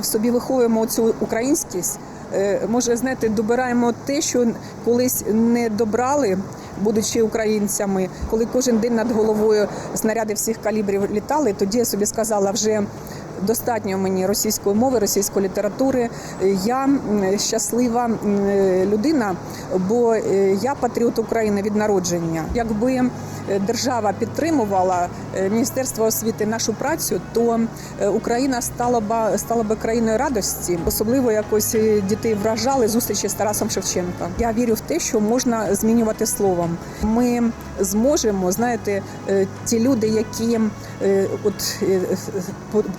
В собі виховуємо цю українськість. Е, Може, знаєте, добираємо те, що колись не добрали, будучи українцями. Коли кожен день над головою снаряди всіх калібрів літали, тоді я собі сказала, вже достатньо мені російської мови, російської літератури. Я щаслива людина, бо е, я патріот України від народження. Якби держава підтримувала е, Міністерство освіти нашу працю, то е, Україна стала б стала би країною радості. Особливо якось е, дітей вражали зустрічі з Тарасом Шевченка. Я вірю в те, що можна змінювати словом. Ми зможемо, знаєте, е, ті люди, які е, от е,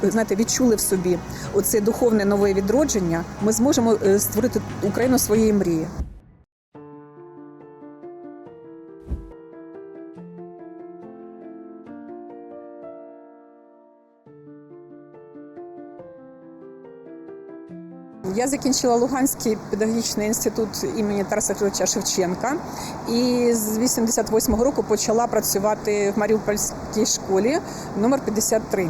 знаєте, відчули в собі оце духовне нове відродження. Ми зможемо е, створити Україну своєї мрії. Я закінчила Луганський педагогічний інститут імені Тараса Григоровича Шевченка і з 88-го року почала працювати в Маріупольській школі номер 53.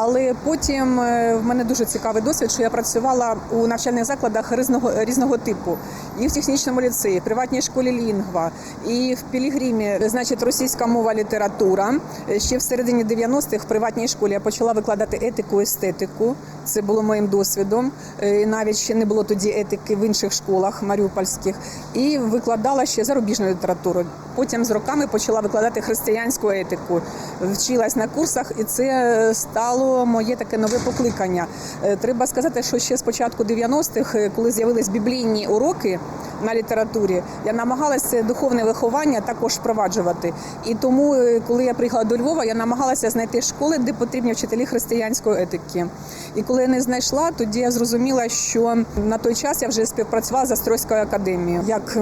Але потім е, в мене дуже цікавий досвід, що я працювала у навчальних закладах різного різного типу, і в технічному ліцеї, приватній школі Лінгва, і в Пілігримі, значить, російська мова, література. Ще в середині 90-х в приватній школі я почала викладати етику, естетику. Це було моїм досвідом. Е, Навіть ще не було тоді етики в інших школах маріупольських. І викладала ще зарубіжну літературу. Потім з роками почала викладати християнську етику. Вчилась на курсах, і це стало моє таке нове покликання. Е, Треба сказати, що ще з початку 90-х, е, коли з'явились біблійні уроки на літературі, я намагалася духовне виховання також впроваджувати. І тому, е, коли я приїхала до Львова, я намагалася знайти школи, де потрібні вчителі християнської етики. І коли я не знайшла, тоді я зрозуміла, що на той час я вже співпрацювала з Острозькою академією як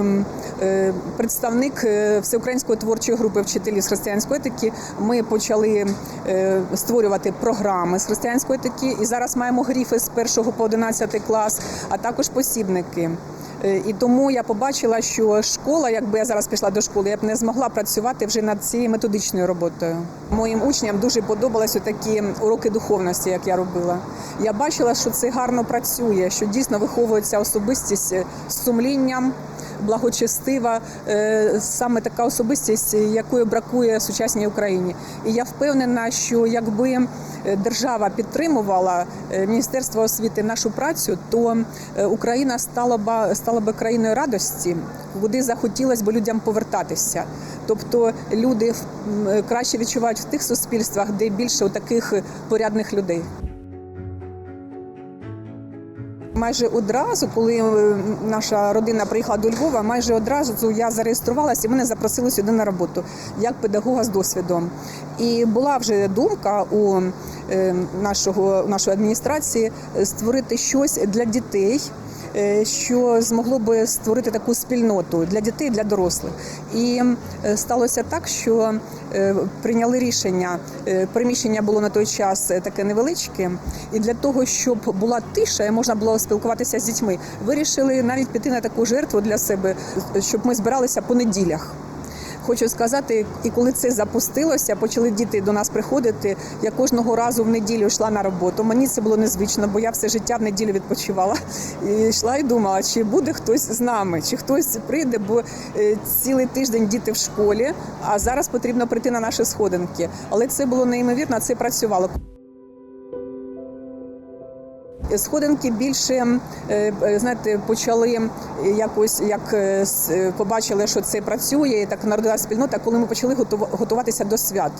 представник всеукраїнської творчої групи вчителів з християнської етики. Ми почали е, створювати програми з християнської етики, і зараз маємо гріфи з 1 по 11 клас, а також посібники. Е, І тому я побачила, що школа, якби я зараз пішла до школи, я б не змогла працювати вже над цією методичною роботою. Моїм учням дуже подобалися такі уроки духовності, як я робила. Я бачила, що це гарно працює, що дійсно виховується особистість е, з сумлінням. Благочестива, е, саме така особистість, якої бракує сучасній Україні. І я впевнена, що якби е, держава підтримувала е, Міністерство освіти нашу працю, то Україна стала б стала би країною радості, куди захотілося б людям повертатися. Тобто люди краще відчувають в тих суспільствах, де більше таких порядних людей. Майже одразу, коли е, наша родина приїхала до Львова, майже одразу я зареєструвалася і мене запросили сюди на роботу як педагога з досвідом. І була вже думка у е, нашого нашої адміністрації е, створити щось для дітей. Е, Що змогло би створити таку спільноту для дітей, для дорослих, і е, сталося так, що е, прийняли рішення. Приміщення було на той час таке невеличке, і для того, щоб була тиша і можна було спілкуватися з дітьми, вирішили навіть піти на таку жертву для себе, щоб ми збиралися по неділях. Хочу сказати, і коли це запустилося, почали діти до нас приходити. Я кожного разу в неділю йшла на роботу. Мені це було незвично, бо я все життя в неділю відпочивала. І йшла і думала, чи буде хтось з нами, чи хтось прийде, бо е, цілий тиждень діти в школі, а зараз потрібно прийти на наші сходинки. Але це було неймовірно, це працювало. Сходинки більше е, е, знаєте, почали якось як е, е, побачили, що це працює, так народила спільнота, коли ми почали готуватися до свят.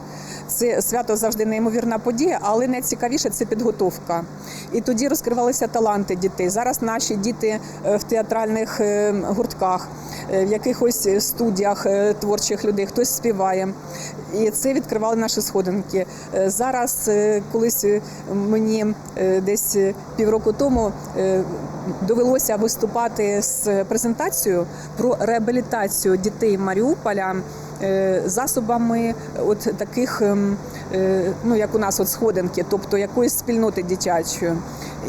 Це свято завжди неймовірна подія, але найцікавіше це підготовка. І тоді розкривалися таланти дітей. Зараз наші діти е, в театральних е, гуртках, е, в якихось студіях е, творчих людей, хтось співає. І це відкривали наші сходинки. Е, Зараз е, колись е, мені е, десь е, півроку тому е, довелося виступати з презентацією про реабілітацію дітей Маріуполя е, засобами от таких, ем, е, ну як у нас от сходинки, тобто якоїсь спільноти дитячої.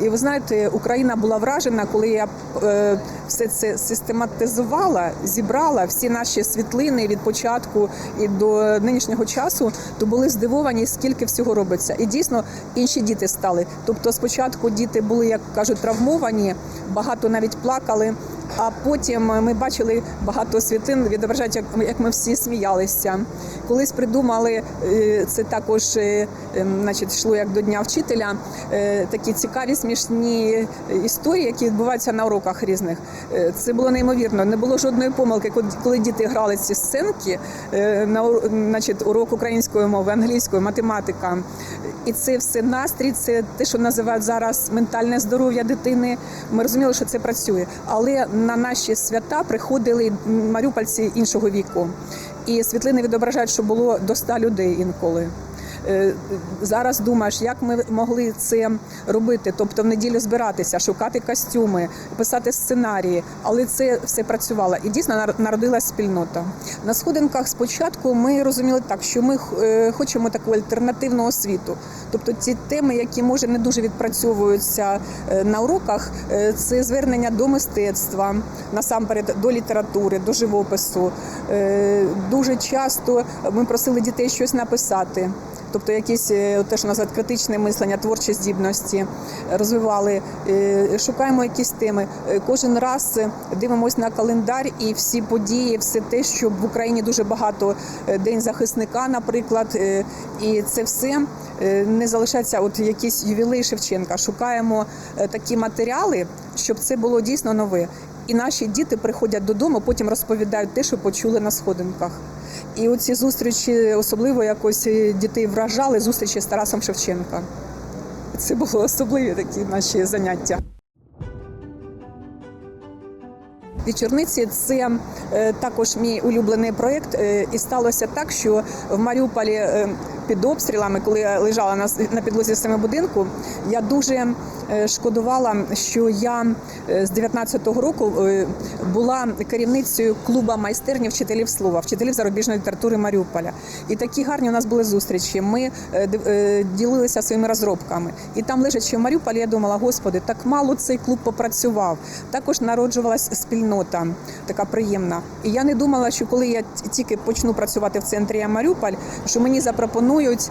І ви знаєте, Україна була вражена, коли я е, все це систематизувала, зібрала всі наші світлини від початку і до нинішнього часу, то були здивовані, скільки всього робиться. І дійсно інші діти стали. Тобто, спочатку діти були, як кажуть, травмовані, багато навіть плакали. А потім ми бачили багато світлин, відображають, як, як ми всі сміялися. Колись придумали е, це також, е, ем, значить, йшло як до дня вчителя. е, Такі цікаві смішні історії, які відбуваються на уроках різних. Е, Це було неймовірно. Не було жодної помилки, коли- діти грали ці сценки е, на значить, урок української мови, англійської, математика. І це все настрій, це те, що називають зараз ментальне здоров'я дитини. Ми розуміли, що це працює. Але на наші свята приходили маріупольці іншого віку. І світлини відображають, що було до 100 людей інколи. Е, Зараз думаєш, як ми могли це робити, тобто в неділю збиратися, шукати костюми, писати сценарії, але це все працювало. І дійсно нар- народилась спільнота. На сходинках спочатку ми розуміли так, що ми е, хочемо таку альтернативну освіту. Тобто ці теми, які може не дуже відпрацьовуються е, на уроках, це звернення до мистецтва, насамперед до літератури, до живопису. Дуже часто ми просили дітей щось написати. Тобто якісь е, те, що називають критичне мислення, творчі здібності розвивали, Е, шукаємо якісь теми. Е, Кожен раз е, дивимося на календар і всі події, все те, що в Україні дуже багато е, день захисника, наприклад, е, і це все е, не залишається. От якийсь ювілей Шевченка. Шукаємо е, такі матеріали, щоб це було дійсно нове. І наші діти приходять додому, потім розповідають те, що почули на сходинках. І оці зустрічі особливо якось е, дітей вражали зустрічі з Тарасом Шевченка. Це були особливі такі наші заняття. Вечорниці це е, також мій улюблений проєкт. Е, і сталося так, що в Маріуполі під обстрілами, коли я лежала на, підлозі саме будинку, я дуже шкодувала, що я е, з 19-го року е, була керівницею клуба майстерні вчителів слова, вчителів зарубіжної літератури Маріуполя. І такі гарні у нас були зустрічі. Ми е, е, ділилися своїми розробками. І там лежачи в Маріуполі, я думала, господи, так мало цей клуб попрацював. Також народжувалась спільнота, така приємна. І я не думала, що коли я тільки почну працювати в центрі Маріуполь, що мені запропонують.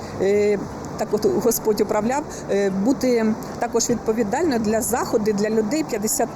Е, Так от Господь управляв е, бути також відповідальною для заходи для людей 50+.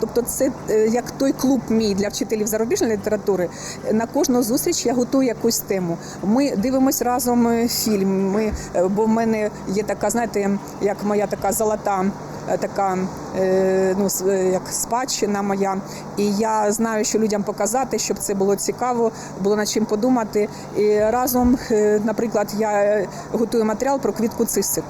Тобто, це е, як той клуб мій для вчителів зарубіжної літератури. На кожну зустріч я готую якусь тему. Ми дивимося разом е, фільм. Ми, е, бо в мене є така, знаєте, як моя така золота. Е, Така е, ну е, як спадщина моя, і я знаю, що людям показати, щоб це було цікаво, було над чим подумати. І разом, наприклад, я готую матеріал про квітку цисик.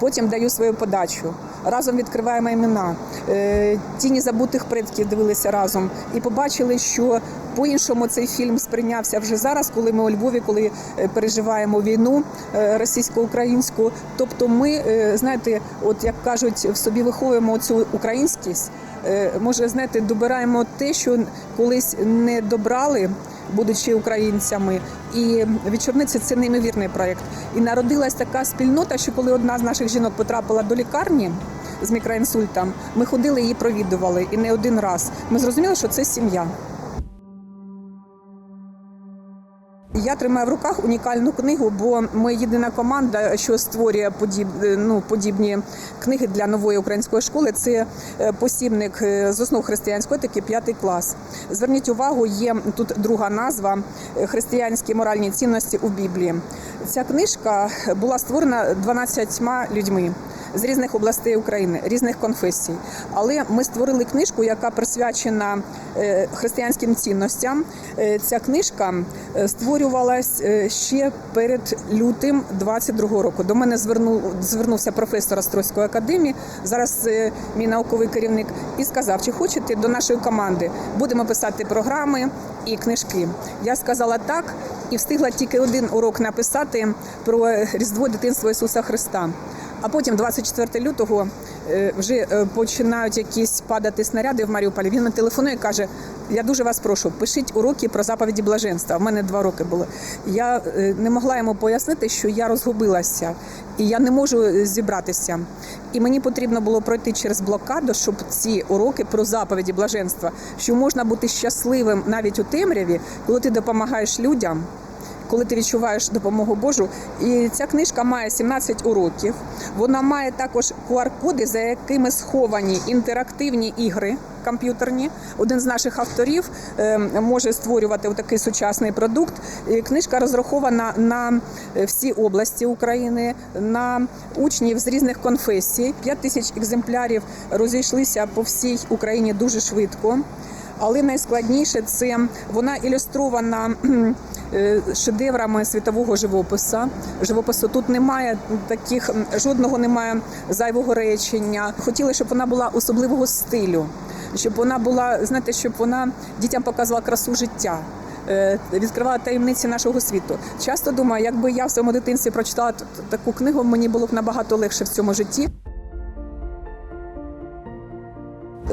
Потім даю свою подачу. Разом відкриваємо імена. Е, Тіні забутих предків дивилися разом і побачили, що по-іншому цей фільм сприйнявся вже зараз, коли ми у Львові, коли е, переживаємо війну е, російсько-українську. Тобто, ми знаєте, от як кажуть, в собі виховуємо цю українськість. Може, знаєте, добираємо те, що колись не добрали будучи українцями. І вечорниці це неймовірний проєкт. І народилась така спільнота, що коли одна з наших жінок потрапила до лікарні з мікроінсультом, ми ходили її провідували і не один раз. Ми зрозуміли, що це сім'я. Я тримаю в руках унікальну книгу, бо ми єдина команда, що створює подіб, ну, подібні книги для нової української школи. Це е, посібник е, з основ християнської етики, п'ятий клас. Зверніть увагу, є тут друга назва е, християнські моральні цінності у Біблії. Ця книжка була створена 12 людьми. З різних областей України, різних конфесій, але ми створили книжку, яка присвячена е, християнським цінностям. Е, Ця книжка е, створювалась ще перед лютим 22-го року. До мене звернувся професор Острозької академії, зараз мій науковий керівник, і сказав, чи хочете до нашої команди будемо писати програми і книжки. Я сказала так і встигла тільки один урок написати про Різдво дитинства Ісуса Христа. А потім, 24 лютого, е, вже е, починають якісь падати снаряди в Маріуполі, він мені телефонує і каже: Я дуже вас прошу, пишіть уроки про заповіді блаженства. У мене два роки було. Я е, не могла йому пояснити, що я розгубилася і я не можу зібратися. І мені потрібно було пройти через блокаду, щоб ці уроки про заповіді блаженства, що можна бути щасливим навіть у темряві, коли ти допомагаєш людям коли ти відчуваєш допомогу Божу. І ця книжка має 17 уроків. Вона має також QR-коди, за якими сховані інтерактивні ігри комп'ютерні. Один з наших авторів е, може створювати такий сучасний продукт. Книжка розрахована на е, всі області України, на учнів з різних конфесій. 5 тисяч екземплярів розійшлися по всій Україні дуже швидко. Але найскладніше це вона ілюстрована шедеврами світового живопису. Живопису тут немає таких жодного немає зайвого речення. Хотіли, щоб вона була особливого стилю, щоб вона була, знаєте, щоб вона дітям показувала красу життя. е, Відкривала таємниці нашого світу. Часто думаю, якби я в своєму дитинстві прочитала таку книгу, мені було б набагато легше в цьому житті.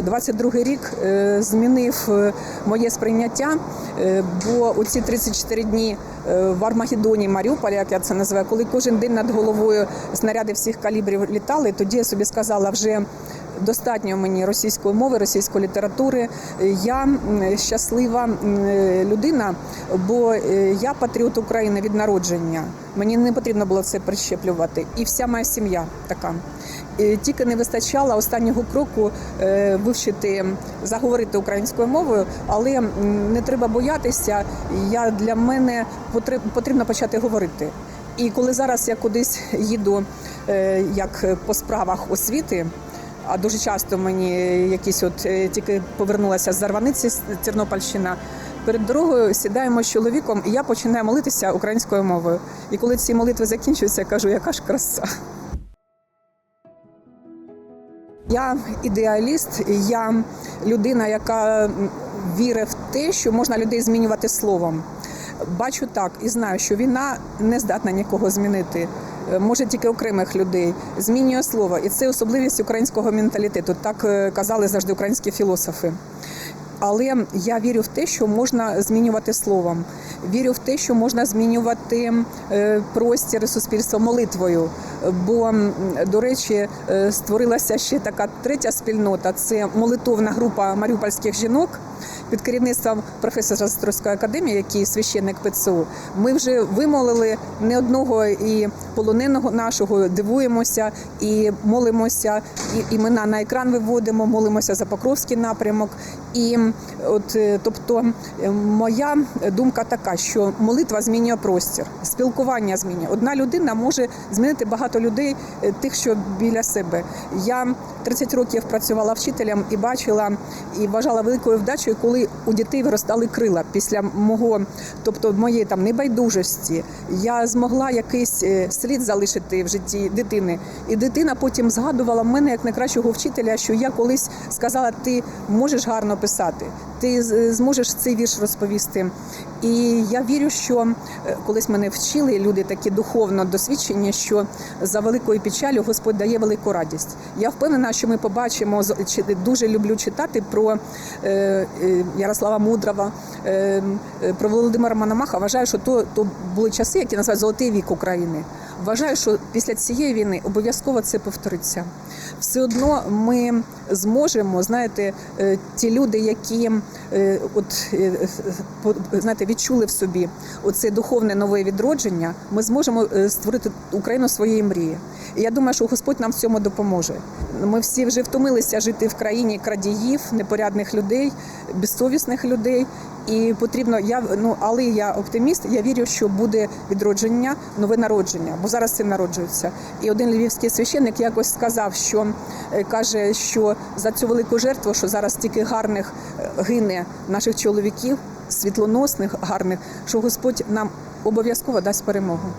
22 рік е, змінив е, моє сприйняття, е, бо у ці 34 дні в Армагеддоні Маріуполя, як я це називаю, коли кожен день над головою снаряди всіх калібрів літали, тоді я собі сказала вже. Достатньо мені російської мови, російської літератури. Я щаслива людина, бо е, я патріот України від народження. Мені не потрібно було це прищеплювати. І вся моя сім'я така. Тільки не вистачало останнього кроку е, вивчити, заговорити українською мовою, але не треба боятися. Я для мене потріб- потрібно почати говорити. І коли зараз я кудись їду е, як по справах освіти. А дуже часто мені якісь от е, тільки повернулася з Зарваниці з Тернопільщина. Перед дорогою сідаємо з чоловіком, і я починаю молитися українською мовою. І коли ці молитви закінчуються, я кажу, яка ж краса. Я ідеаліст, я людина, яка вірить в те, що можна людей змінювати словом. Бачу так і знаю, що війна не здатна нікого змінити. Може тільки окремих людей змінює слово, і це особливість українського менталітету. Так е, казали завжди українські філософи. Але я вірю в те, що можна змінювати словом. Вірю в те, що можна змінювати е, простір і суспільство молитвою. Бо, до речі, е, створилася ще така третя спільнота це молитовна група маріупольських жінок під керівництвом професора Острозької академії, який священник ПЦУ. Ми вже вимолили не одного і полоненого нашого, дивуємося і молимося, і імена на екран виводимо, молимося за Покровський напрямок. І от, е, тобто, моя думка така, що молитва змінює простір, спілкування змінює. Одна людина може змінити багато людей, е, тих, що біля себе. Я 30 років працювала вчителем і бачила і вважала великою вдачею, коли у дітей виростали крила після мого, тобто моєї там небайдужості. Я змогла якийсь е, слід залишити в житті дитини. І дитина потім згадувала мене як найкращого вчителя, що я колись сказала: ти можеш гарно писати, ти зможеш цей вірш розповісти. І я вірю, що е, колись мене вчили люди такі духовно досвідчені, що за великою печалю Господь дає велику радість. Я впевнена, що ми побачимо дуже люблю читати про е, е, Ярослава Мудрого, е, про Володимира Мономаха. Вважаю, що то, то були часи, які називають золотий вік України. Вважаю, що після цієї війни обов'язково це повториться. Все одно ми зможемо, знаєте, е, ті люди, які е, от е, знаєте, відчули в собі оце духовне нове відродження, ми зможемо створити Україну своєї мрії. І я думаю, що Господь нам в цьому допоможе. Ми всі вже втомилися жити в країні крадіїв, непорядних людей, безсовісних людей. І потрібно, я ну але я оптиміст. Я вірю, що буде відродження, нове народження, бо зараз цим народжується. І один львівський священник якось сказав, що е, каже, що за цю велику жертву, що зараз тільки гарних е, гине наших чоловіків, світлоносних, гарних, що Господь нам обов'язково дасть перемогу.